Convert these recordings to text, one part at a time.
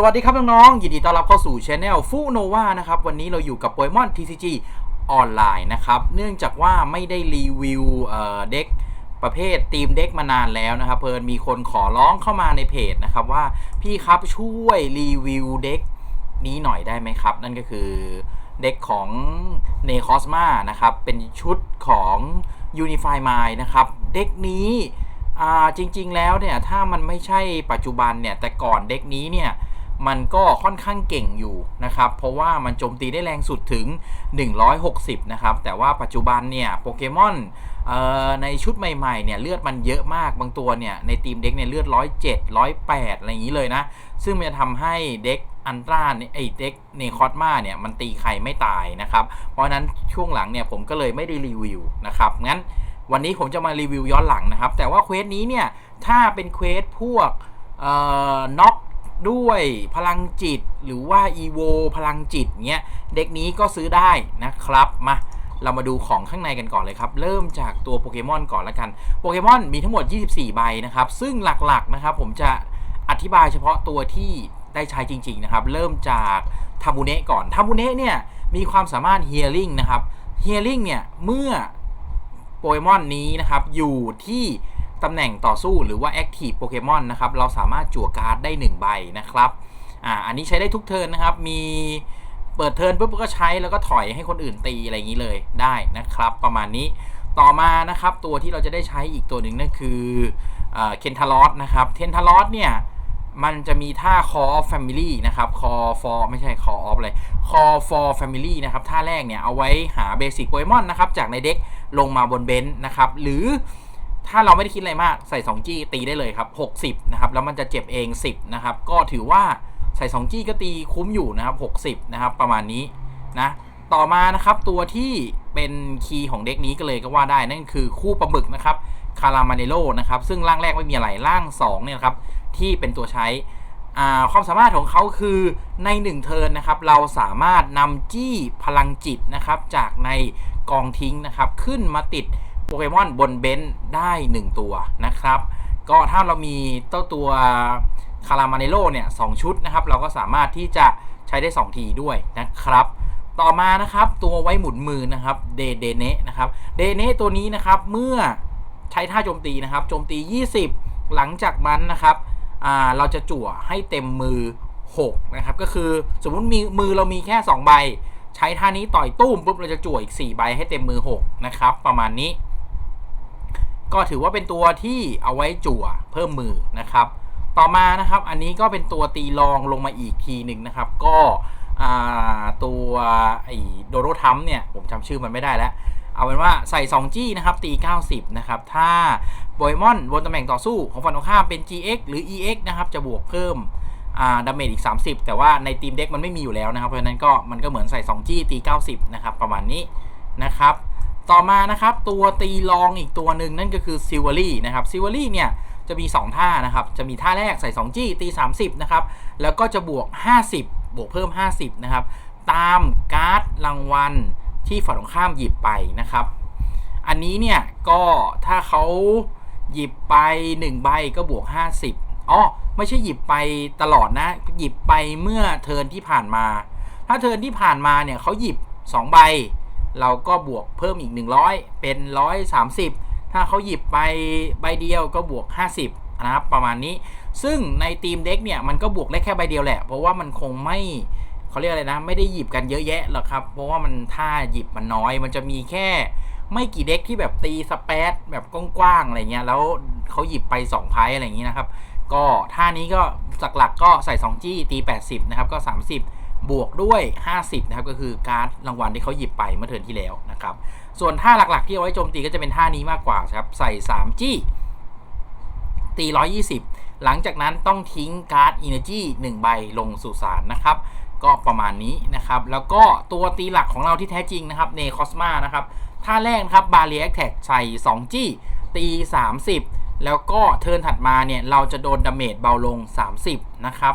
สวัสดีครับน้องๆ ยินดีต้อนรับเข้าสู่ช anel ฟูโนวานะครับ วันนี้เราอยู่กับโปเกมอน TCG ออนไลน์นะครับ เนื่องจากว่าไม่ได้รีวิวเด็กประเภททีมเด็กมานานแล้วนะครับ เพิ่นมีคนขอร้องเข้ามาในเพจนะครับว่าพี่ครับช่วยรีวิวเด็กนี้หน่อยได้ไหมครับ นั่นก็คือเด็กของเนคอสมานะครับ เป็นชุดของ Unify Mind นะครับ เด็กนี้จริงๆแล้วเนี่ยถ้ามันไม่ใช่ปัจจุบันเนี่ยแต่ก่อนเด็กนี้เนี่ย มันก็ค่อนข้างเก่งอยู่นะครับ เพราะว่ามันโจมตีได้แรงสุดถึง 160 นะครับ แต่ว่าปัจจุบันเนี่ยโปเกมอนในชุดใหม่ๆเนี่ยเลือดมันเยอะมากบางตัวเนี่ยในทีมเด็กเนี่ยเลือด 107 108 อะไรอย่างนี้เลยนะ ซึ่งมันจะทำให้เด็กอันตรานี่ไอเด็กเนคอสมาเนี่ยมันตีใครไม่ตายนะครับ เพราะนั้นช่วงหลังเนี่ยผมก็เลยไม่ได้รีวิวนะครับงั้นวันนี้ผมจะมารีวิวย้อนหลังนะครับ แต่ว่าเควสนี้เนี่ยถ้าเป็นเควสพวกน็อก ด้วยพลังจิตหรือว่าอีโวพลังจิตเงี้ยเด็กนี้ก็ซื้อได้นะครับมาเรามาดูของข้างในกันก่อนเลยครับ เริ่มจากตัวโปเกมอนก่อนละกัน โปเกมอนมีทั้งหมด 24 ใบนะครับ ซึ่งหลักๆนะครับผมจะอธิบายเฉพาะตัวที่ได้ใช้จริง ๆ นะครับ เริ่มจากทามูเนะก่อนทามูเนะเนี่ยมีความสามารถเฮียริงนะครับเฮียริงเนี่ยเมื่อโปเกมอนนี้นะครับอยู่ที่ ตำแหน่งต่อสู้หรือว่า Active โปเกมอนนะครับ เราสามารถจั่วการ์ดได้ 1 ใบนะครับอ่าอันนี้ใช้ได้ทุกเทิร์นนะครับ มีเปิดเทิร์นปุ๊บก็ใช้แล้วก็ถอยให้คนอื่นตีอะไรอย่างนี้เลยได้นะครับ ประมาณนี้ต่อมานะครับ ตัวที่เราจะได้ใช้อีกตัวหนึ่งนั่นคือเคนทารอสนะครับเคนทารอสเนี่ยมันจะมีท่า call of family นะครับ call for ไม่ใช่ call of เลย call for family นะครับ ท่าแรกเนี่ยเอาไว้หาเบสิกโปเกมอนนะครับ จากในเด็กลงมาบนเบนซ์นะครับ หรือ ถ้าเราไม่ได้คิดอะไรมากใส่ 2G ตีได้เลยครับ 60 นะครับ แล้วมันจะเจ็บเอง 10 นะครับ ก็ถือว่าใส่ 2G ก็ตีคุ้มอยู่นะครับ 60 นะครับ ประมาณนี้นะ ต่อมานะครับตัวที่เป็นคีย์ของเด็กนี้ก็เลยก็ว่าได้นั่นคือคู่ปลาหมึกนะครับคารามาเนโลนะครับ ซึ่งร่างแรกไม่มีอะไรร่าง 2 เนี่ยครับ ที่เป็นตัวใช้ความสามารถของเขาคือใน 1 เทิร์นนะครับ เราสามารถนำจี้พลังจิตนะครับ จากในกองทิ้งนะครับ ขึ้นมาติด โปเกมอนบนเบนซ์ได้ 1 ตัวนะครับ ก็ถ้าเรามีเต้าตัวคารามาเนโลเนี่ยสชุดนะครับ เราก็สามารถที่จะใช้ได้ 2 ทีด้วยนะครับ ต่อมานะครับตัวไว้หมุนมือนะครับเดเดเนะนะครับเดเนะตัวนี้นะครับเมื่อใช้ท่าโจมตีนะครับโจมตี 20 หลังจากมันนะครับเราจะจั่วให้เต็มมือ 6 นะครับ ก็คือสมมุติมีมือเรามีแค่ 2 ใบ ใช้ท่านี้ต่อยตุ้มปุ๊บเราจะจั่วอีก 4 ใบให้เต็มมือ 6 นะครับ ประมาณนี้ ก็ถือว่าเป็นตัวที่เอาไว้จั่วเพิ่มมือนะครับ ต่อมานะครับอันนี้ก็เป็นตัวตีรองลงมาอีกทีหนึ่งนะครับ ก็ตัวไอโดโรทัมเนี่ยผมจำชื่อมันไม่ได้แล้ว เอาเป็นว่าใส่ 2G นะครับตี 90 นะครับ ถ้าโปเกมอนบนตำแหน่งต่อสู้ของฝั่งตรงข้ามเป็น GX หรือ EX นะครับ จะบวกเพิ่มดาเมจอีก 30 แต่ว่าในทีมเด็กมันไม่มีอยู่แล้วนะครับ เพราะฉะนั้นก็มันก็เหมือนใส่ 2G ตี 90 นะครับ ประมาณนี้นะครับ ต่อมานะครับตัวตีรองอีกตัวหนึ่งนั่นก็คือซิวเวอรี่นะครับซิวเวอรี่เนี่ยจะมี 2 ท่านะครับ จะมีท่าแรกใส่ 2G ตี 30 นะครับ แล้วก็จะบวก 50 บวกเพิ่ม 50 นะครับ ตามการ์ดรางวัลที่ฝั่งตรงข้ามหยิบไปนะครับ อันนี้เนี่ยก็ถ้าเขาหยิบไป 1 ใบก็บวก 50อ๋อไม่ใช่หยิบไปตลอดนะ หยิบไปเมื่อเทิร์นที่ผ่านมา ถ้าเทิร์นที่ผ่านมาเนี่ยเขาหยิบ 2 ใบ เราก็บวกเพิ่มอีก 100 เป็น 130 ถ้าเขาหยิบไปใบเดียวก็บวก 50 นะครับ ประมาณนี้ ซึ่งในทีมเด็กเนี่ยมันก็บวกได้แค่ใบเดียวแหละ เพราะว่ามันคงไม่เขาเรียกอะไรนะ ไม่ได้หยิบกันเยอะแยะหรอกครับ เพราะว่ามันท่าหยิบมันน้อย มันจะมีแค่ไม่กี่เด็กที่แบบตีสเปซแบบกว้างๆอะไรเงี้ย แล้วเขาหยิบไป2ไพ่อะไรอย่างนี้นะครับ ก็ท่านี้ก็หลักๆก็ใส่2จี้ตี 80 นะครับ ก็ 30 บวกด้วย 50 นะครับ ก็คือการ์ดรางวัลที่เขาหยิบไปเมื่อเทิร์นที่แล้วนะครับ ส่วนท่าหลักๆ ที่เอาไว้โจมตีก็จะเป็นท่านี้มากกว่าครับ ใส่ 3 จี้ ตี 120 หลังจากนั้นต้องทิ้งการ์ด Energy 1 ใบลงสู่สารนะครับ ก็ประมาณนี้นะครับ แล้วก็ตัวตีหลักของเราที่แท้จริงนะครับเนคอสมานะครับ ท่าแรกครับบาเรียแท็กใส่ 2 จี้ ตี 30 แล้วก็เทิร์นถัดมาเนี่ยเราจะโดนดาเมจเบาลง 30 นะครับ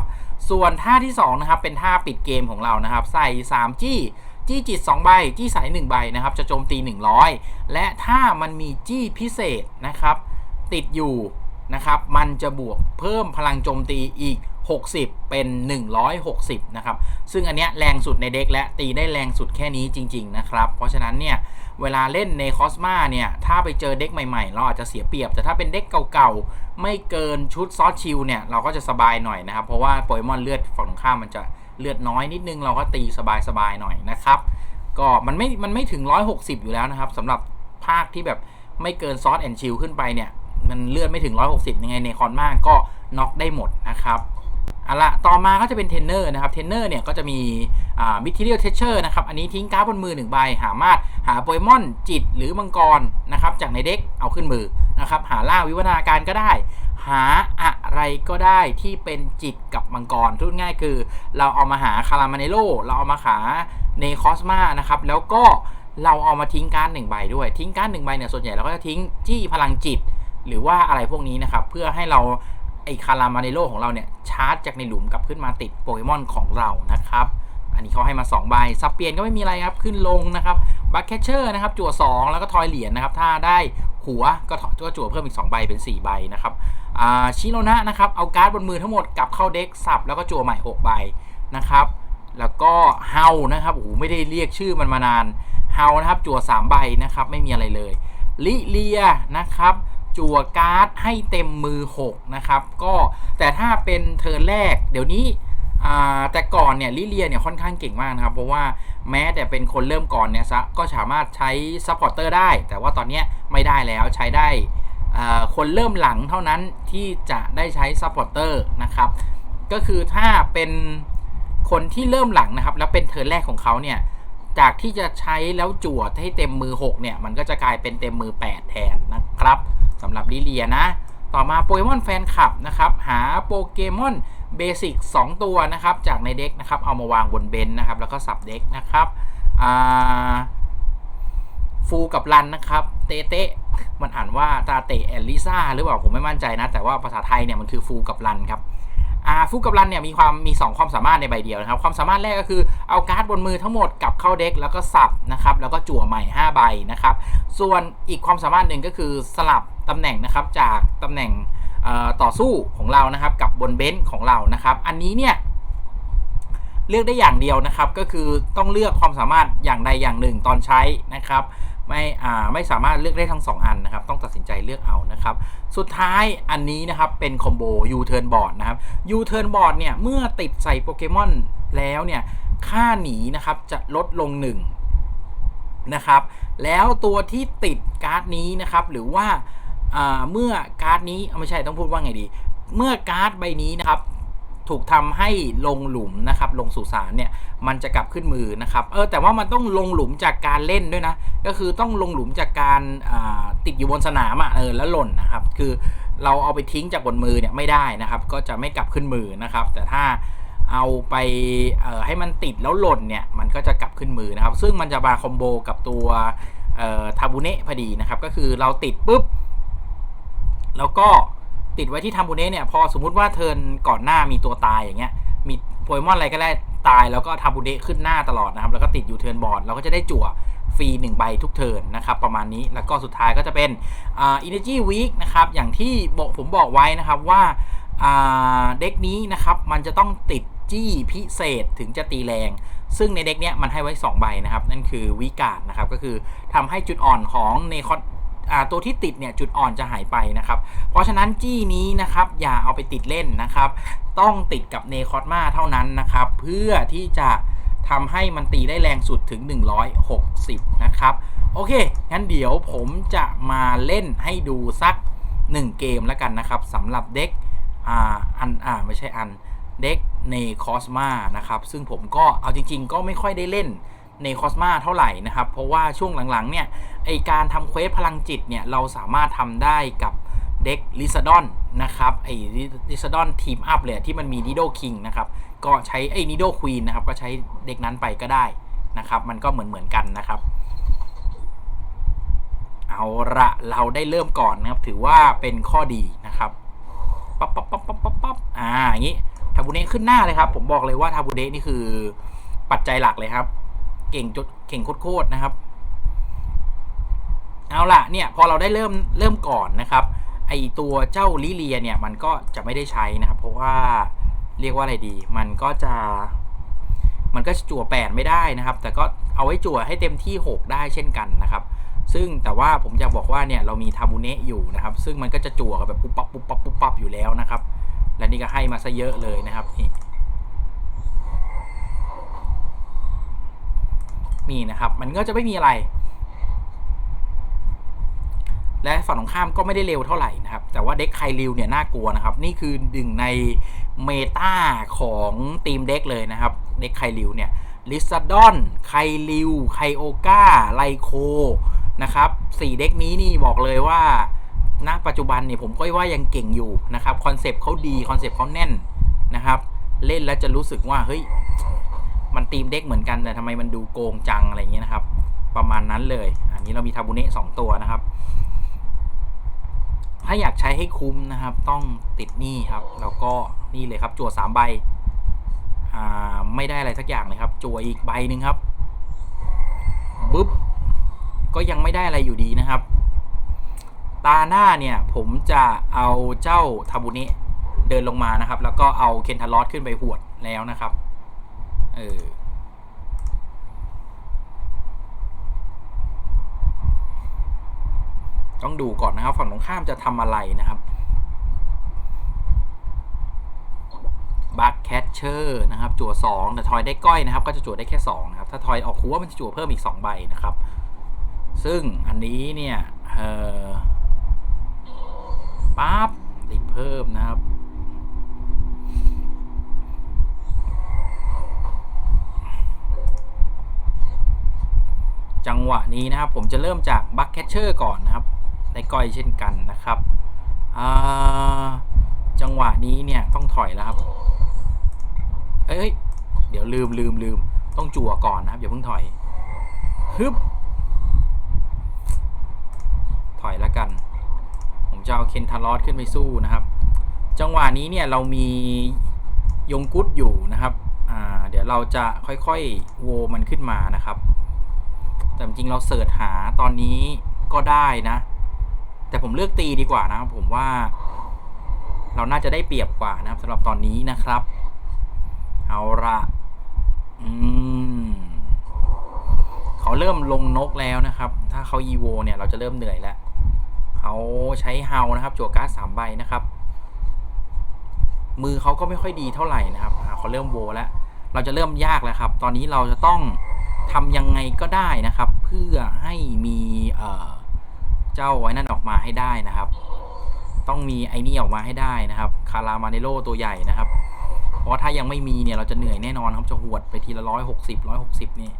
ส่วนท่าที่2นะครับเป็นท่าปิดเกมของเรานะครับใส่ 3 จี้จี้จิต2ใบจี้ใส่1ใบนะครับจะโจมตี 100 และถ้ามันมีจี้พิเศษนะครับติดอยู่นะครับมันจะบวกเพิ่มพลังโจมตีอีก 60 เป็น 160 นะครับ ซึ่งอันเนี้ยแรงสุดในเด็กและตีได้แรงสุดแค่นี้จริง ๆ นะครับ เพราะฉะนั้นเนี่ย เวลาเล่นในคอสมาเนี่ย ถ้าไปเจอเด็กใหม่ๆ เราอาจจะเสียเปรียบ แต่ถ้าเป็นเด็กเก่าๆ ไม่เกินชุดซอสชิลเนี่ย เราก็จะสบายหน่อยนะครับ เพราะว่าโปเกมอนเลือดฝั่งตรงข้ามมันจะเลือดน้อยนิดนึง เราก็ตีสบายๆหน่อยนะครับ ก็มันไม่ มันไม่ถึง 160 อยู่แล้วนะครับสำหรับภาคที่แบบไม่เกินซอสแอนชิลขึ้นไปเนี่ย มันเลือนไม่ถึง 160 ยังไงในคอนมากก็น็อกได้หมดนะครับเอาละต่อมาก็จะเป็นเทรนเนอร์นะครับ เทรนเนอร์เนี่ยก็จะมี มิทิเรียลเทเชอร์นะครับ อันนี้ทิ้งการ์ดบนมือหนึ่งใบหามารถหาโปเกมอนจิตหรือมังกรนะครับจากในเด็กเอาขึ้นมือนะครับ หาล่าวิวัฒนาการก็ได้ หาอะไรก็ได้ที่เป็นจิตกับมังกรพูดง่ายคือ เราเอามาหาคารามาเนโลเราเอามาหาเนคอสมานะครับ แล้วก็เราเอามาทิ้งการ์ดหนึ่งใบด้วย ทิ้งการ์ดหนึ่งใบเนี่ยส่วนใหญ่เราก็จะทิ้งจี้พลังจิต หรือว่าอะไรพวกนี้นะครับ เพื่อให้เราไอคารามาเนโลของเราเนี่ยชาร์จจากในหลุมกลับขึ้นมาติดโปเกมอนของเรานะครับ อันนี้เขาให้มา2ใบซับเปลี่ยนก็ไม่มีอะไรครับขึ้นลงนะครับบัคแคชเชอร์นะครับจั่ว2 แล้วก็ทอยเหรียญนะครับถ้าได้หัวก็ก็จั่วเพิ่มอีก2ใบเป็น 4 ใบนะครับชิโรนะนะครับเอาการ์ดบนมือทั้งหมดกลับเข้าเด็กสับแล้วก็จั่วใหม่ 6 ใบนะครับแล้วก็เฮานะครับโอ้ไม่ได้เรียกชื่อมันมานานเฮานะครับจั่ว3ใบนะครับไม่มีอะไรเลยลิเลียนะครับจั่วการ์ดให้เต็มมือ 6 นะครับ ก็แต่ถ้าเป็นเทิร์นแรก เดี๋ยวนี้ แต่ก่อนเนี่ยลิเลียเนี่ยค่อนข้างเก่งมากนะครับเพราะว่าแม้แต่เป็นคนเริ่มก่อนเนี่ยซะก็สามารถใช้ซัพพอร์เตอร์ได้ แต่ว่าตอนนี้ไม่ได้แล้วใช้ได้คนเริ่มหลังเท่านั้นที่จะได้ใช้ซัพพอร์เตอร์นะครับก็คือถ้าเป็นคนที่เริ่มหลังนะครับ แล้วเป็นเทิร์นแรกของเขาเนี่ยจากที่จะใช้แล้วจั่วให้เต็มมือ 6 เนี่ย มันก็จะกลายเป็นเต็มมือ 8 แทนนะครับสำหรับลิเลียนะ ต่อมาโปเกมอนแฟนคลับนะครับ หาโปเกมอน เบสิก2ตัวนะครับจากในเด็กนะครับเอามาวางบนเบนนะครับแล้วก็สับเด็กนะครับฟูกับรันนะครับเตเตะมันอ่านว่าตาเตะแอลลิซาหรือเปล่าผมไม่มั่นใจนะ แต่ว่าภาษาไทยเนี่ยมันคือฟูกับรันครับฟุกกับรันเนี่ยมีความมี 2 ความสามารถในใบเดียวนะครับ ความสามารถแรกก็คือเอาการ์ดบนมือทั้งหมดกลับเข้าเด็กแล้วก็สับนะครับแล้วก็จั่วใหม่ 5 ใบนะครับ ส่วนอีกความสามารถหนึ่งก็คือสลับตำแหน่งนะครับจากตำแหน่ง ต่อสู้ของเรานะครับกับบนเบนซ์ของเรานะครับ อันนี้เนี่ยเลือกได้อย่างเดียวนะครับ ก็คือต้องเลือกความสามารถอย่างใดอย่างหนึ่งตอนใช้นะครับไม่ไม่สามารถเลือกได้ทั้ง 2 อันนะครับ ต้องตัดสินใจเลือกเอานะครับ สุดท้ายอันนี้นะครับเป็นคอมโบ U-turn board นะครับ U-turn board เนี่ยเมื่อติดใส่โปเกมอนแล้วเนี่ยค่าหนีนะครับจะลดลง1นะครับแล้วตัวที่ติดการ์ดนี้นะครับหรือว่า เมื่อการ์ดนี้ไม่ใช่ต้องพูดว่าไงดี เมื่อการ์ดใบนี้นะครับถูกทำให้ลงหลุมนะครับลงสู่สารเนี่ยมันจะกลับขึ้นมือนะครับเออแต่ว่ามันต้องลงหลุมจากการเล่นด้วยนะ ก็คือต้องลงหลุมจากการติดอยู่บนสนามอะเออแล้วหล่นนะครับคือเราเอาไปทิ้งจากบนมือเนี่ยไม่ได้นะครับ ก็จะไม่กลับขึ้นมือนะครับ แต่ถ้าเอาไปออให้มันติดแล้วหล่นเนี่ยมันก็จะกลับขึ้นมือนะครับ ซึ่งมันจะมาคอมโบกับตัวออทาบูเนะพอดีนะครับก็คือเราติดปุ๊บ แล้วก็ติดไว้ที่ทำบุเน่เนี่ยพอสมมุติว่าเทิร์นก่อนหน้ามีตัวตายอย่างเงี้ย มีโปเกมอนอะไรก็ได้ตายแล้วก็ทำบุเน่ขึ้นหน้าตลอดนะครับ แล้วก็ติดอยู่เทิร์นบอร์ดเราก็จะได้จั่วฟรี1ใบทุกเทิร์นนะครับ ประมาณนี้แล้วก็สุดท้ายก็จะเป็นอ่า energy week นะครับ อย่างที่บอกผมบอกไว้นะครับว่าอ่าเด็กนี้นะครับมันจะต้องติดจี้พิเศษถึงจะตีแรง ซึ่งในเด็กเนี้ยมันให้ไว้ 2 ใบนะครับ นั่นคือวิกาดนะครับ ก็คือทำให้จุดอ่อนของเนคอน ตัวที่ติดเนี่ยจุดอ่อนจะหายไปนะครับ เพราะฉะนั้นจี้นี้นะครับอย่าเอาไปติดเล่นนะครับ ต้องติดกับเนคอสมาเท่านั้นนะครับ เพื่อที่จะทำให้มันตีได้แรงสุดถึง 160 นะครับ โอเค งั้นเดี๋ยวผมจะมาเล่นให้ดูสัก 1 เกมแล้วกันนะครับสำหรับเด็กอ่าอันอ่าไม่ใช่อันเด็กเนคอสมานะครับ ซึ่งผมก็เอาจริง ๆ ก็ไม่ค่อยได้เล่น ในคอสมาเท่าไหร่นะครับ เพราะว่าช่วงหลังๆเนี่ยไอการทำเควสพลังจิตเนี่ยเราสามารถทำได้กับเด็กลิซาดอนนะครับไอลิซาดอนทีมอัพเลยที่มันมีนิโดคิงนะครับก็ใช้ไอนิโดควีนนะครับก็ใช้เด็กนั้นไปก็ได้นะครับ มันก็เหมือนเหมือนกันนะครับ เอาละเราได้เริ่มก่อนนะครับ ถือว่าเป็นข้อดีนะครับปั๊บปั๊บปั๊บปั๊บปั๊บปั๊บอ่าอย่างนี้ทาบูเนะขึ้นหน้าเลยครับ ผมบอกเลยว่าทาบูเนะนี่คือปัจจัยหลักเลยครับ เก่งจดเก่งโคตรๆนะครับ เอาล่ะเนี่ยพอเราได้เริ่มเริ่มก่อนนะครับไอตัวเจ้าลิเลียเนี่ยมันก็จะไม่ได้ใช้นะครับ เพราะว่าเรียกว่าอะไรดี มันก็จะมันก็จั่วแปดไม่ได้นะครับ แต่ก็เอาไว้จั่วให้เต็มที่ 6 ได้เช่นกันนะครับ ซึ่งแต่ว่าผมอยากบอกว่าเนี่ยเรามีทาบูเนะอยู่นะครับ ซึ่งมันก็จะจั่วแบบปุ๊บปั๊บปุ๊บปั๊บปุ๊บปั๊บอยู่แล้วนะครับ และนี่ก็ให้มาซะเยอะเลยนะครับนี่ นี่นะครับ มันก็จะไม่มีอะไร และฝั่งตรงข้ามก็ไม่ได้เร็วเท่าไหร่นะครับ แต่ว่าเด็กไคลิวเนี่ยน่ากลัวนะครับ นี่คือหนึ่งในเมตาของทีมเด็กเลยนะครับ เด็กไคลิวเนี่ยลิซาดอน ไคลิว ไคโอกาไลโค นะครับสี่เด็กนี้นี่บอกเลยว่า ณ ปัจจุบันเนี่ยผมก็ว่ายังเก่งอยู่นะครับ คอนเซปต์เขาดี คอนเซปต์เขาแน่นนะครับ เล่นแล้วจะรู้สึกว่า เฮ้ย มันทีมเด็กเหมือนกันแต่ทำไมมันดูโกงจังอะไรอย่างเงี้ยนะครับ ประมาณนั้นเลย อันนี้เรามีทาบุเนะสองตัวนะครับ ถ้าอยากใช้ให้คุ้มนะครับ ต้องติดหนี้ครับ แล้วก็นี่เลยครับ จั่วสามใบอ่าไม่ได้อะไรสักอย่างเลยครับ จั่วอีกใบหนึ่งครับปึ๊บก็ยังไม่ได้อะไรอยู่ดีนะครับ ตาหน้าเนี่ยผมจะเอาเจ้าทาบุเนะเดินลงมานะครับ แล้วก็เอาเคนทารอสขึ้นไปหวดแล้วนะครับ เออต้องดูก่อนนะครับ ฝั่งตรงข้ามจะทำอะไรนะครับบัคแคชเชอร์นะครับ จั่ว2แต่ทอยได้ก้อยนะครับ ก็จะจั่วได้แค่2นะครับ ถ้าทอยออกหัวมันจะจั่วเพิ่มอีก 2 ใบนะครับ ซึ่งอันนี้เนี่ยเออปั๊บได้เพิ่มนะครับ จังหวะนี้นะครับ ผมจะเริ่มจากบัคแคชเชอร์ก่อนนะครับได้ก้อยเช่นกันนะครับจังหวะนี้เนี่ยต้องถอยแล้วครับ เอ้ย เดี๋ยวลืมลืมลืมต้องจั่วก่อนนะครับอย่าเพิ่งถอยฮึบถอยแล้วกัน ผมจะเอาเคนทารอสขึ้นไปสู้นะครับ จังหวะนี้เนี่ยเรามียงกุดอยู่นะครับ อ่า เดี๋ยวเราจะค่อยๆ โวมันขึ้นมานะครับ แต่จริงเราเสิร์ชหาตอนนี้ก็ได้นะ แต่ผมเลือกตีดีกว่านะครับผมว่า เราน่าจะได้เปรียบกว่านะครับสำหรับตอนนี้นะครับ เอาละอืมเขาเริ่มลงนกแล้วนะครับ ถ้าเขายีโวเนี่ยเราจะเริ่มเหนื่อยแล้วเขาใช้เฮานะครับจั่วการ์ดสามใบนะครับ มือเขาก็ไม่ค่อยดีเท่าไหร่นะครับเขาเริ่มโวแล้วเราจะเริ่มยากแล้วครับ ตอนนี้เราจะต้อง ทำยังไงก็ได้นะครับ เพื่อให้มีเอ่อเจ้าไว้นั่นออกมาให้ได้นะครับ ต้องมีไอ้นี่ออกมาให้ได้นะครับ คารามาเนโลตัวใหญ่นะครับ เพราะถ้ายังไม่มีเนี่ยเราจะเหนื่อยแน่นอนครับจะหวดไปทีละร้อยหกสิบร้อยหกสิบนี่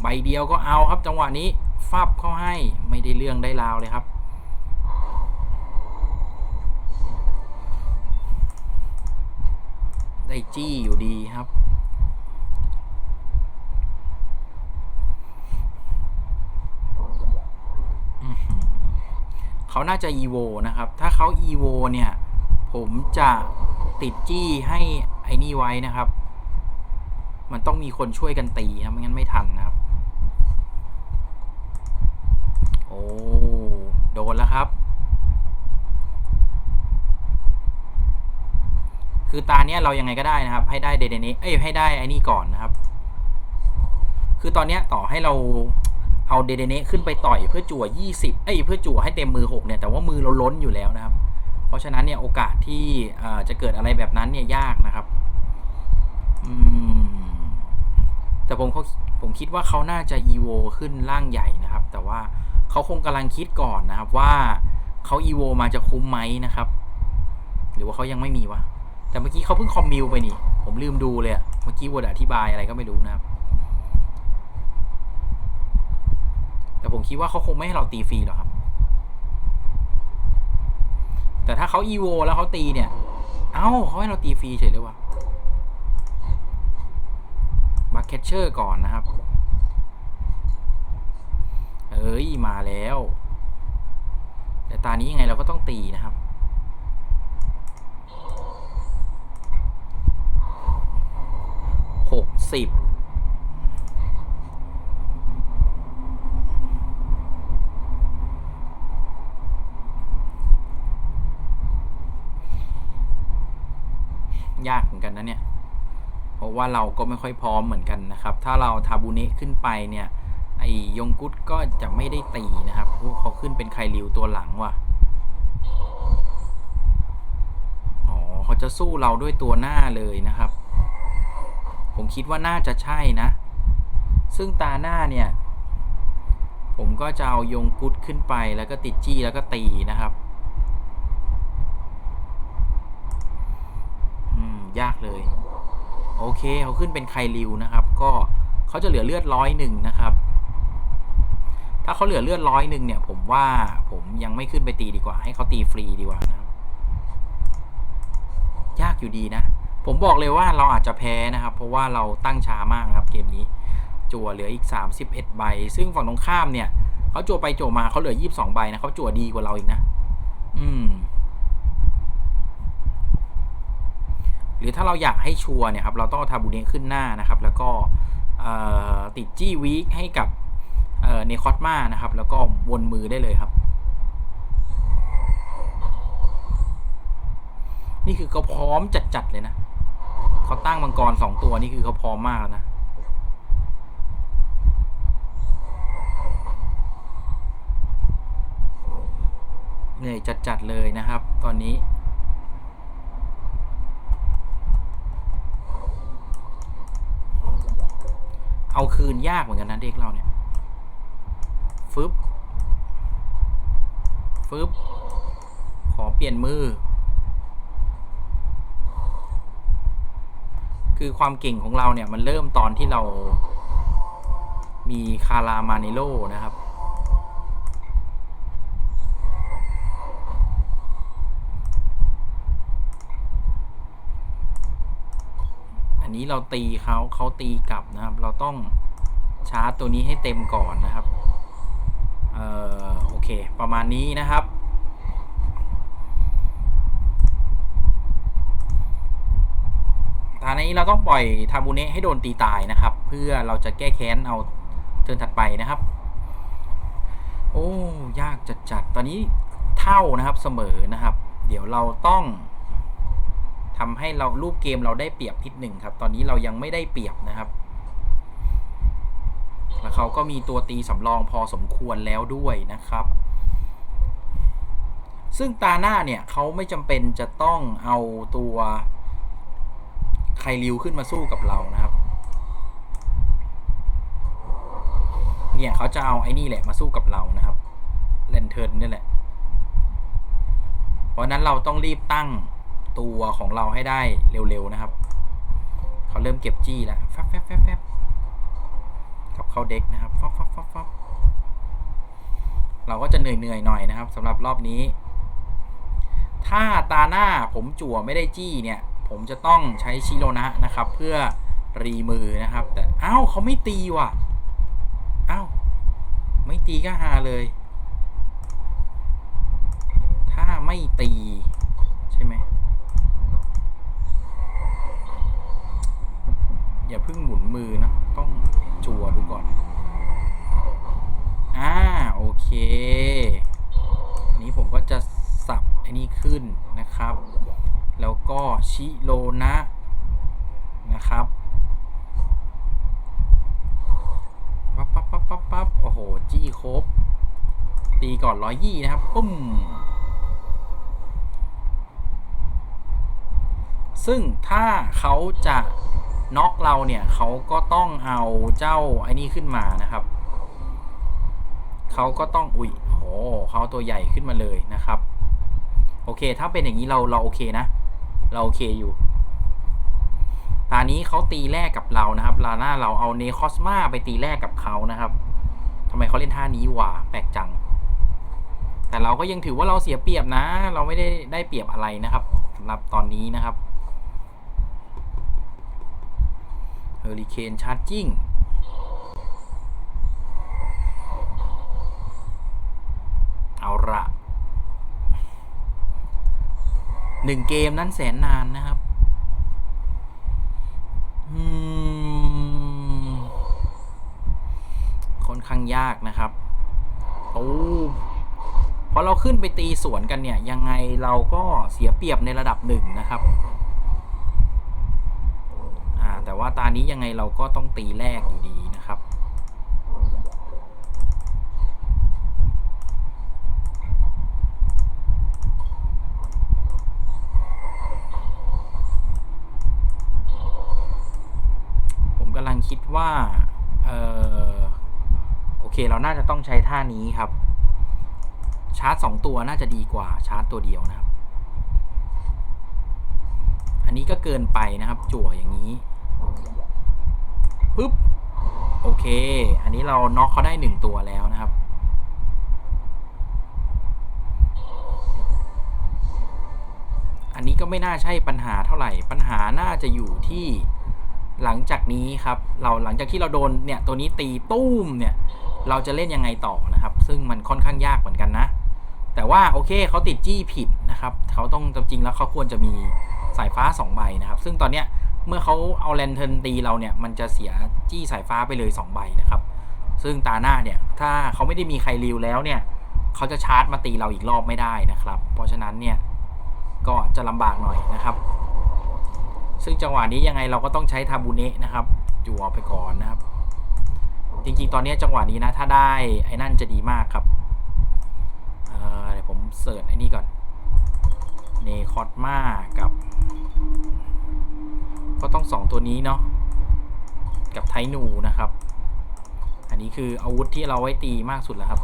ใบเดียวก็เอาครับจังหวะนี้ฟับเข้าให้ไม่ได้เรื่องได้ราวเลยครับ ได้จี้อยู่ดีครับ เขาน่าจะ EVO นะครับ ถ้าเขา EVO เนี่ย ผมจะติดจี้ให้ไอ้นี่ไว้นะครับ มันต้องมีคนช่วยกันตีครับไม่งั้นไม่ทันนะครับ โอ้ โดนแล้วครับ คือตาเนี้ยเรายังไงก็ได้นะครับ ให้ได้เดเดเนเอ้ยให้ได้ไอ้นี่ก่อนนะครับ คือตอนเนี้ยต่อให้เราเอาเดเดเนขึ้นไปต่อยเพื่อจั่ว 20 เอ้ยเพื่อจั่วให้เต็มมือ 6 เนี่ยแต่ว่ามือเราล้นอยู่แล้วนะครับ เพราะฉะนั้นเนี่ยโอกาสที่จะเกิดอะไรแบบนั้นเนี่ยยากนะครับอืมแต่ผมเขาผมคิดว่าเขาน่าจะ EVO ขึ้นร่างใหญ่นะครับ แต่ว่าเขาคงกำลังคิดก่อนนะครับว่าเขา EVO มาจะคุ้มไหมนะครับ หรือว่าเขายังไม่มีวะ แต่เมื่อกี้เขาเพิ่งคอมมิวไปนี่ ผมลืมดูเลยอะเมื่อกี้วอดอธิบายอะไรก็ไม่รู้นะครับ แต่ผมคิดว่าเขาคงไม่ให้เราตีฟรีหรอกครับ แต่ถ้าเขา EVO แล้วเขาตีเนี่ย เอ้าเขาให้เราตีฟรีเฉยเลยว่ะมาแคชเชอร์ก่อนนะครับ เอ้ย มาแล้ว แต่ตานี้ยังไงเราก็ต้องตีนะครับ สิยากเหมือนกันนะเนี่ย เพราะว่าเราก็ไม่ค่อยพร้อมเหมือนกันนะครับ ถ้าเราทาบูเนะขึ้นไปเนี่ย ไอ้ยงกุตก็จะไม่ได้ตีนะครับเขาขึ้นเป็นไคลิวตัวหลังว่ะ อ๋อเขาจะสู้เราด้วยตัวหน้าเลยนะครับ ผมคิดว่าน่าจะใช่นะ ซึ่งตาหน้าเนี่ย ผมก็จะเอายงกุดขึ้นไปแล้วก็ติดจี้แล้วก็ตีนะครับอืมยากเลย โอเคเขาขึ้นเป็นไคริวนะครับ ก็เขาจะเหลือเลือดร้อยหนึ่งนะครับ ถ้าเขาเหลือเลือดร้อยหนึ่งเนี่ย ผมว่าผมยังไม่ขึ้นไปตีดีกว่า ให้เขาตีฟรีดีกว่านะครับยากอยู่ดีนะ ผมบอกเลยว่าเราอาจจะแพ้นะครับ เพราะว่าเราตั้งช้ามากครับเกมนี้ จั่วเหลืออีก 31 ใบ ซึ่งฝั่งตรงข้ามเนี่ยเขาจั่วไปจั่วมาเขาเหลือ 22 ใบนะเขาจั่วดีกว่าเราอีกนะ อืม หรือถ้าเราอยากให้ชัวร์เนี่ยครับเราต้องทาบูเนะขึ้นหน้านะครับ แล้วก็ติดจี้วีคให้กับเนคอสมานะครับ แล้วก็วนมือได้เลยครับ นี่คือเขาพร้อมจัดๆเลยนะ เขาตั้งมังกรสองตัวนี่คือเขาพร้อมมากแล้วนะเหนื่อยจัดๆเลยนะครับ ตอนนี้เอาคืนยากเหมือนกันนะเด็กเราเนี่ย ฟึบ ฟึบ ขอเปลี่ยนมือ คือความเก่งของเราเนี่ยมันเริ่มตอนที่เรามีคารามาเนโลนะครับ อันนี้เราตีเขาเขาตีกลับนะครับ เราต้องชาร์จตัวนี้ให้เต็มก่อนนะครับ เอ่อ โอเค ประมาณนี้นะครับ ตอ นี้เราต้องปล่อยทาบูเนะให้โดนตีตายนะครับ เพื่อเราจะแก้แค้นเอาเทิร์นถัดไปนะครับ โอ้ยากจัดจัดตอนนี้เท่านะครับเสมอนะครับ เดี๋ยวเราต้องทำให้เรารูปเกมเราได้เปรียบนิดหนึ่งครับ ตอนนี้เรายังไม่ได้เปรียบนะครับ แล้วเขาก็มีตัวตีสำรองพอสมควรแล้วด้วยนะครับซึ่งตาหน้าเนี่ยเขาไม่จำเป็นจะต้องเอาตัว คริวขึ้นมาสู้กับเรานะครับ เนี่ยเขาจะเอาไอ้นี่แหละมาสู้กับเรานะครับเลนเทิร์นนี่แหละ เพราะนั้นเราต้องรีบตั้งตัวของเราให้ได้เร็วๆนะครับ เขาเริ่มเก็บจี้แล้วแฟบแฟบแฟบแฟบกับเข้าเด็กนะครับฟับฟับฟับฟับเราก็จะเหนื่อยๆหน่อยนะครับสำหรับรอบนี้ ถ้าตาหน้าผมจั่วไม่ได้จี้เนี่ย ผมจะต้องใช้ชิโรนะนะครับ เพื่อรีมือนะครับ แต่อ้าวเขาไม่ตีว่ะอ้าวไม่ตีก็ฮาเลย ถ้าไม่ตีใช่ไหมอย่าเพิ่งหมุนมือนะต้องจัวดูก่อนอ่าโอเค นี้ผมก็จะสับไอ้นี้ขึ้นนะครับ แล้วก็ชิโรนะนะครับปั๊บปั๊บปั๊บปั๊บปั๊บโอ้โห จี้ครบ ตีก่อนร้อยยี่นะครับ ปุ้ม ซึ่งถ้าเขาจะน็อกเราเนี่ย เขาก็ต้องเอาเจ้าไอ้นี่ขึ้นมานะครับ เขาก็ต้อง อุ้ยโหเขาตัวใหญ่ขึ้นมาเลยนะครับ โอเค ถ้าเป็นอย่างนี้เราเราโอเคนะ เราโอเคอยู่ตอนนี้เขาตีแรกกับเรานะครับ ลาน่าเราเอาเนคอสมาไปตีแรกกับเขานะครับทำไมเขาเล่นท่านี้วะแปลกจัง แต่เราก็ยังถือว่าเราเสียเปรียบนะ เราไม่ได้ได้เปรียบอะไรนะครับสำหรับตอนนี้นะครับเฮอริเคนชาร์จิ้งเอาละ หนึ่งเกมนั้นแสนนานนะครับค่อนข้างยากนะครับ โอ้พอเราขึ้นไปตีสวนกันเนี่ย ยังไงเราก็เสียเปรียบในระดับหนึ่งนะครับแต่ว่าตานี้ยังไงเราก็ต้องตีแรกอยู่ดีนะครับ ผมกำลังคิด ว่าเออโอเคเราน่าจะต้องใช้ท่านี้ครับ ชาร์จสองตัวน่าจะดีกว่าชาร์จตัวเดียวนะครับ อันนี้ก็เกินไปนะครับ จั่วอย่างนี้ปึ๊บโอเค อันนี้เราน็อกเขาได้หนึ่งตัวแล้วนะครับอันนี้ก็ไม่น่าใช่ปัญหาเท่าไหร่ ปัญหาน่าจะอยู่ที่ หลังจากนี้ครับเราหลังจากที่เราโดนเนี่ยตัวนี้ตีตุ้มเนี่ยเราจะเล่นยังไงต่อนะครับ ซึ่งมันค่อนข้างยากเหมือนกันนะ แต่ว่าโอเคเขาติดจี้ผิดนะครับเขาต้องจริงๆแล้วเขาควรจะมีสายฟ้า 2 ใบนะครับ ซึ่งตอนเนี้ยเมื่อเขาเอาแลนเทิร์นตีเราเนี่ยมันจะเสียจี้สายฟ้าไปเลย 2 ใบนะครับ ซึ่งตาหน้าเนี่ยถ้าเขาไม่ได้มีใครริวแล้วเนี่ยเขาจะชาร์จมาตีเราอีกรอบไม่ได้นะครับ เพราะฉะนั้นเนี่ยก็จะลำบากหน่อยนะครับ ซึ่งจังหวะนี้ยังไงเราก็ต้องใช้ทาบูเนะนะครับจั่วไปก่อนนะครับ จริงๆ ตอนนี้จังหวะนี้นะ ถ้าได้ไอ้นั่นจะดีมากครับเเดี๋ยวผมเสิร์ชไอ้นี่ก่อนเนคอสมากับ ก็ต้องสองตัวนี้เนาะกับไทนูนะครับ อันนี้คืออาวุธที่เราไว้ตีมากสุดแล้วครับ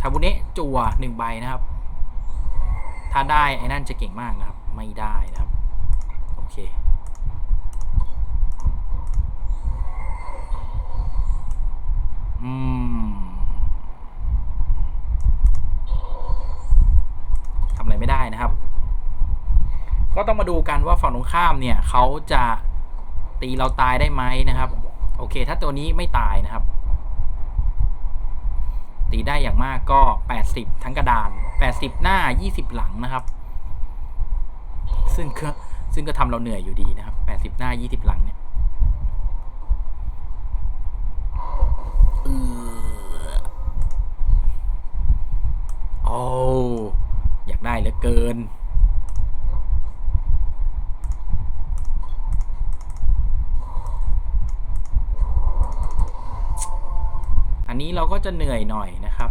ทาบุเนะจั่วหนึ่งใบนะครับ ถ้าได้ไอ้นั่นจะเก่งมากนะครับ ไม่ได้นะครับ เค อืมทำอะไรไม่ได้นะครับ ก็ต้องมาดูกันว่าฝั่งตรงข้ามเนี่ยเขาจะตีเราตายได้ไหมนะครับ โอเค ถ้าตัวนี้ไม่ตายนะครับ ตีได้อย่างมากก็ 80 ทั้งกระดาน 80 หน้า 20 หลังนะครับ ซึ่งก็ ซึ่งก็ทำเราเหนื่อยอยู่ดีนะครับ 80 หน้า 20 หลังเนี่ยเออโอ้อยากได้เหลือเกิน อันนี้เราก็จะเหนื่อยหน่อยนะครับ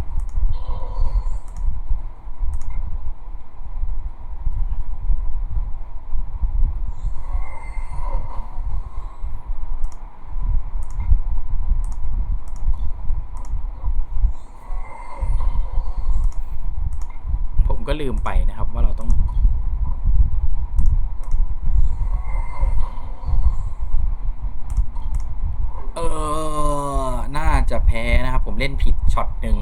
ก็ลืมไปนะครับว่าเราต้องเออ น่าจะแพ้นะครับ ผมเล่นผิดช็อตหนึ่ง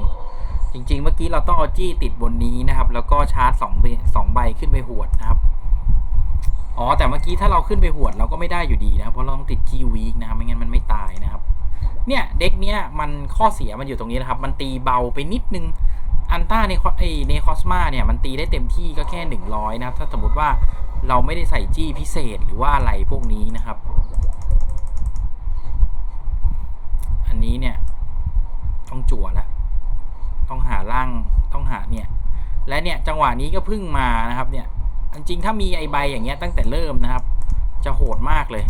จริง ๆ เมื่อกี้เราต้องเอาจี้ติดบนนี้นะครับ แล้วก็ชาร์จสองใบสองใบขึ้นไปหวดนะครับ อ๋อ แต่เมื่อกี้ถ้าเราขึ้นไปหวดเราก็ไม่ได้อยู่ดีนะครับ เพราะเราต้องติดจี้วีคนะครับ ไม่งั้นมันไม่ตายนะครับ เนี่ยเด็กเนี้ยมันข้อเสียมันอยู่ตรงนี้นะครับ มันตีเบาไปนิดนึง อันต้าในไอในคอสมาเนี่ยมันตีได้เต็มที่ก็แค่หนึ่งร้อยนะครับ ถ้าสมมติว่าเราไม่ได้ใส่จี้พิเศษหรือว่าอะไรพวกนี้นะครับ อันนี้เนี่ย ต้องจั่วแล้วต้องหาร่างต้องหาเนี่ย และเนี่ยจังหวะนี้ก็เพิ่งมานะครับเนี่ยจริงๆถ้ามีไอใบอย่างเงี้ยตั้งแต่เริ่มนะครับ จะโหดมากเลย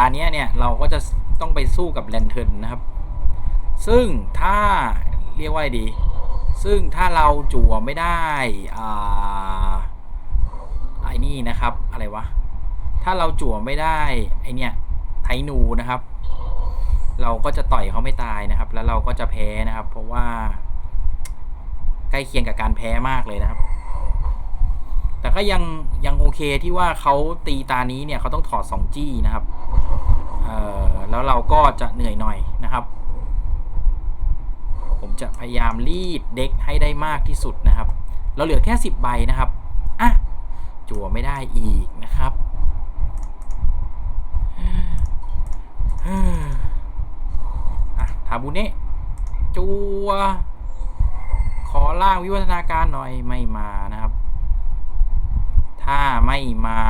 าเนี้ยเนี่ยเราก็จะต้องไปสู้กับแลนเทิร์นนะครับ ซึ่งถ้าเรียกว่าดี ซึ่งถ้าเราจั่วไม่ได้อ่าไอ้นี่นะครับอะไรวะ ถ้าเราจั่วไม่ได้ไอเนี่ยไทนูนะครับ เราก็จะต่อยเขาไม่ตายนะครับ แล้วเราก็จะแพ้นะครับ เพราะว่า ใกล้เคียงกับการแพ้มากเลยนะครับแต่ก็ยังยังโอเคที่ว่าเขาตีตานี้เนี่ยเขาต้องถอด2จี้นะครับ แล้วเราก็จะเหนื่อยหน่อยนะครับ ผมจะพยายามรีดเด็กให้ได้มากที่สุดนะครับ เราเหลือแค่ 10 ใบนะครับอะจั่วไม่ได้อีกนะครับอะทาบุเนะจัวขอล่างวิวัฒนาการหน่อยไม่มานะครับ ถ้าไม่มา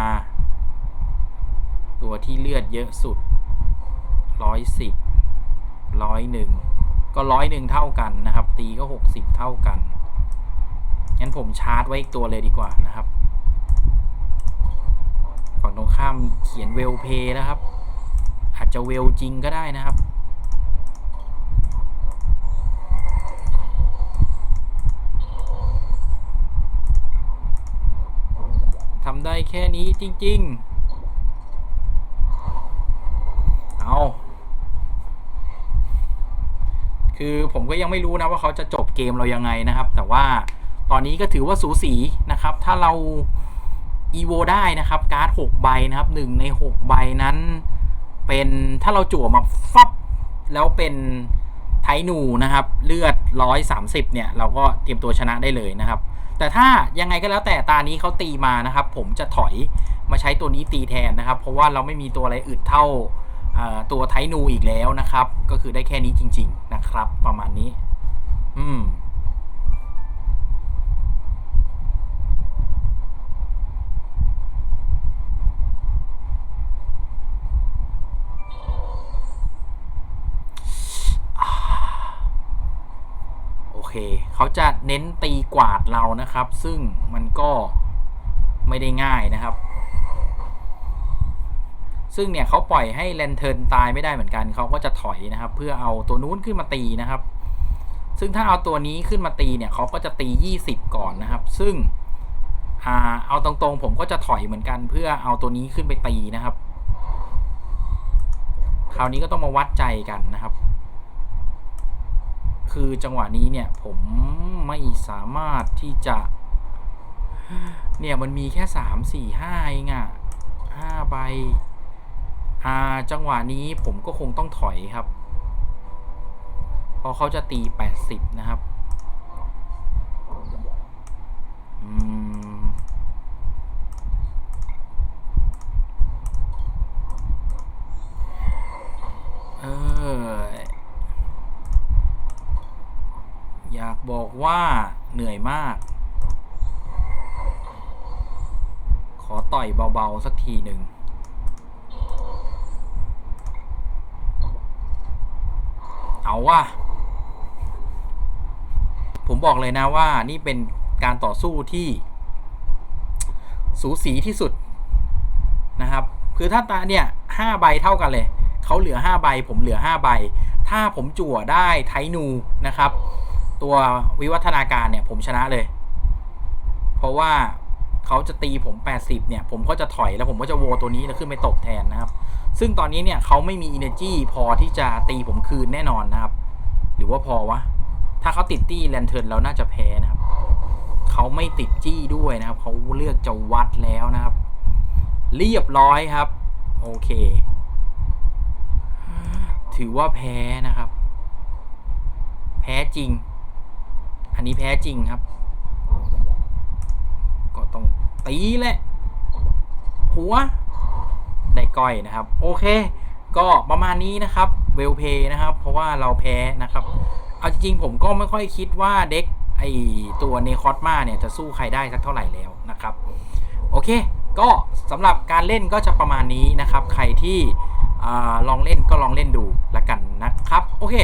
ตัวที่เลือดเยอะสุด ร้อยสิบร้อยหนึ่งก็ร้อยหนึ่งเท่ากันนะครับ ตีก็หกสิบเท่ากันงั้นผมชาร์จไว้อีกตัวเลยดีกว่านะครับ ฝั่งตรงข้ามเขียนเวลเพย์นะครับ อาจจะเวลจริงก็ได้นะครับทำได้แค่นี้จริง ๆ เอา คือผมก็ยังไม่รู้นะว่าเขาจะจบเกมเรายังไงนะครับ แต่ว่าตอนนี้ก็ถือว่าสูสีนะครับ ถ้าเราอีโวได้นะครับ การ์ด6ใบนะครับ1ใน 6 ใบนั้น เป็นถ้าเราจั่วมาฟับแล้วเป็นไทนูนะครับ เลือด 130 เนี่ย เราก็เตรียมตัวชนะได้เลยนะครับ แต่ถ้ายังไงก็แล้วแต่ตานี้เขาตีมานะครับ ผมจะถอยมาใช้ตัวนี้ตีแทนนะครับ เพราะว่าเราไม่มีตัวอะไรอึดเท่า ตัวไทนูอีกแล้วนะครับ ก็คือได้แค่นี้จริง ๆนะครับ ประมาณนี้ อืมโอเคเขาจะเน้นตีกวาดเรานะครับ ซึ่งมันก็ไม่ได้ง่ายนะครับ ซึ่งเนี่ยเขาปล่อยให้แลนเทิร์นตายไม่ได้เหมือนกัน เขาก็จะถอยนะครับ เพื่อเอาตัวนู้นขึ้นมาตีนะครับ ซึ่งถ้าเอาตัวนี้ขึ้นมาตีเนี่ยเขาก็จะตี 20 ก่อนนะครับ ซึ่งอ่าเอาตรงๆ ผมก็จะถอยเหมือนกัน เพื่อเอาตัวนี้ขึ้นไปตีนะครับ คราวนี้ก็ต้องมาวัดใจกันนะครับ คือจังหวะนี้เนี่ย ผมไม่สามารถที่จะ เนี่ยมันมีแค่สามสี่ห้าเองอะห้าใบ อ่าจังหวะนี้ผมก็คงต้องถอยครับเพราะเขาจะตีแปดสิบนะครับ อืม เออ อยากบอกว่าเหนื่อยมาก ขอต่อยเบา ๆ สักทีหนึ่ง เอา ว่าผมบอกเลยนะว่านี่เป็นการต่อสู้ที่ สูสีที่สุดนะครับ คือถ้าตาเนี่ยห้าใบเท่ากันเลย เขาเหลือห้าใบ ผมเหลือห้าใบ ถ้าผมจั่วได้ไทนูนะครับ ตัววิวัฒนาการเนี่ยผมชนะเลย เพราะว่า เขาจะตีผม 80 เนี่ย ผมก็จะถอยแล้วผมก็จะโวตัวนี้แล้วขึ้นไปตบแทนนะครับ ซึ่งตอนนี้เนี่ยเขาไม่มี energy พอที่จะตีผมคืนแน่นอนนะครับ หรือว่าพอวะ ถ้าเขาติดตี้แลนเทิร์นเราน่าจะแพ้นะครับ เขาไม่ติดจี้ด้วยนะครับ เขาเลือกจะวัดแล้วนะครับ เรียบร้อยครับ โอเค ถือว่าแพ้นะครับ แพ้จริง อันนี้แพ้จริงครับ ก็ต้องตีแหละ หัวได้ก้อยนะครับ โอเค ก็ประมาณนี้นะครับเวลเพย์นะครับ เพราะว่าเราแพ้นะครับ เอาจริงๆผมก็ไม่ค่อยคิดว่าเด็กไอตัวเนคอสมาเนี่ยจะสู้ใครได้สักเท่าไหร่แล้วนะครับ โอเค ก็สำหรับการเล่นก็จะประมาณนี้นะครับ ใครที่อลองเล่นก็ลองเล่นดูละกันนะครับ โอเค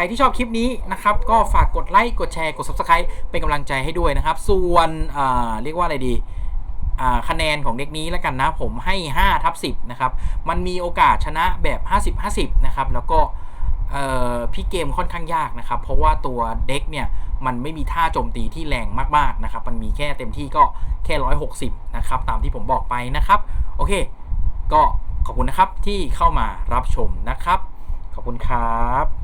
รที่ชอบคลิปนี้นะครับ ก็ฝากกดไลค์กดแชร์กด Subscribe เป็นกำลังใจให้ด้วยนะครับ ส่วนเรียกว่าอะไรดีคะแนนของเด็กนี้แล้วกันนะ ผมให้ 5 ทับ 10 นะครับ มันมีโอกาสชนะแบบ 50-50 นะครับ แล้วก็พี่เกมค่อนข้างยากนะครับ เพราะว่าตัวเด็กเนี่ย มันไม่มีท่าโจมตีที่แรงมากๆนะครับ มันมีแค่เต็มที่ก็แค่ 160 นะครับ ตามที่ผมบอกไปนะครับ โอเค ก็ขอบคุณนะครับที่เข้ามารับชมนะครับ ขอบคุณครับ